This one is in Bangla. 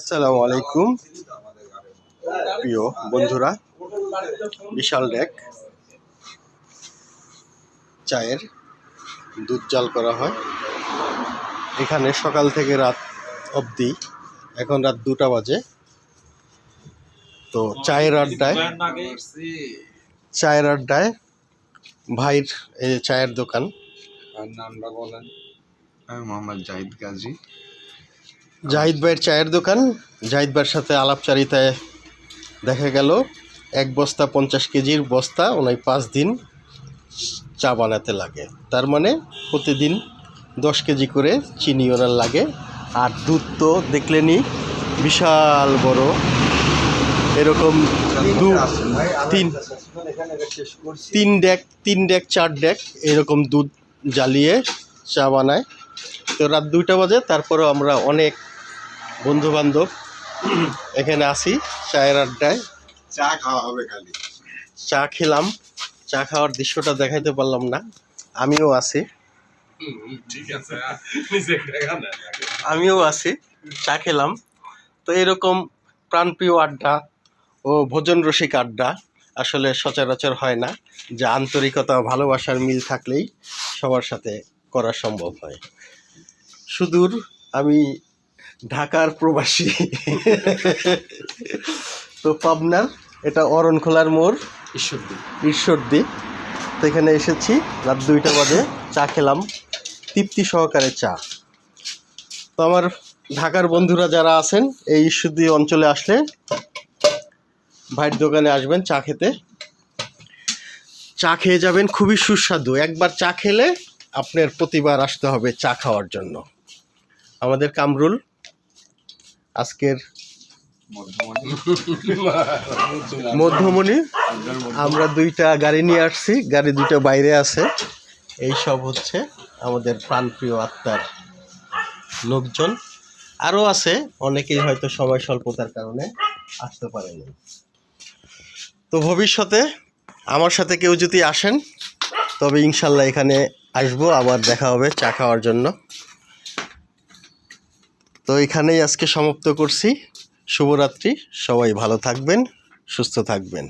আসসালামু আলাইকুম। প্রিয় বন্ধুরা, বিশাল ডেক চায়ের দুধ জাল করা হয়। এখানে সকাল থেকে রাত অবধি, এখন রাত দুটা বাজে। তো চায়ের আড্ডায় চায়ের আড্ডায় ভাইয়ের এই চায়ের দোকান। নামটা বলেন। আমি মোহাম্মদ জাহিদ গাজী। জাহিদ ভাইয়ের চায়ের দোকান। জাহিদ ভাইয়ের সাথে আলাপচারিতায় দেখা গেল। এক বস্তা পঞ্চাশ কেজির বস্তা, ওনাই পাঁচ দিন চা বানাতে লাগে। তার মানে প্রতিদিন দশ কেজি করে চিনি ওনার লাগে। আর দুধ তো দেখলেনি বিশাল বড়। এরকম দু, তিন তিন ডেক তিন ডেক, চার ডেক এরকম দুধ জ্বালিয়ে চা বানায়। তো রাত দুইটা বাজে তারপরেও আমরা অনেক বন্ধু বান্ধব এখানে আসি চায়ের আড্ডায়। চা খাওয়া হবে খালি চা খেলাম চা খাওয়ার দৃশ্যটা দেখাইতে পারলাম না আমিও আছি। আমিও আছি চা খেলাম। তো এরকম প্রাণপ্রিয় আড্ডা ও ভোজন রসিক আড্ডা আসলে সচরাচর হয় না যা আন্তরিকতা ভালোবাসার মিল থাকলেই সবার সাথে করা সম্ভব হয়। সুদূর আমি ঢাকার প্রবাসী। তো পাবনার এটা অরণখোলার মোড়। ঈশ্বরদী। ঈশ্বরদী। তো এখানে এসেছি রাত দুইটা বাজে চা খেলাম। তৃপ্তি সহকারে চা। তো আমার ঢাকার বন্ধুরা যারা আছেন এই ঈশ্বরদী অঞ্চলে আসলে ভাইয়ের দোকানে আসবেন চা খেতে। চা খেয়ে যাবেন খুবই সুস্বাদু। একবার চা খেলে আপনার প্রতিবার আসতে হবে চা খাওয়ার জন্য। আমাদের কামরুল আজকের মধ্যমণি। আমরা দুইটা গাড়ি নিয়ে আসছি গাড়ি দুইটা বাইরে আছে। এই সব হচ্ছে আমাদের প্রাণপ্রিয় আত্মার লোকজন। আরও আছে অনেকেই হয়তো সময় স্বল্পতার কারণে আসতে পারেনি। তো ভবিষ্যতে আমার সাথে কেউ যদি আসেন তবে ইনশাল্লাহ এখানে আসব আবার দেখা হবে চা খাওয়ার জন্য। তো এখানেই আজকে সমাপ্ত করছি। শুভরাত্রি সবাই ভালো থাকবেন সুস্থ থাকবেন।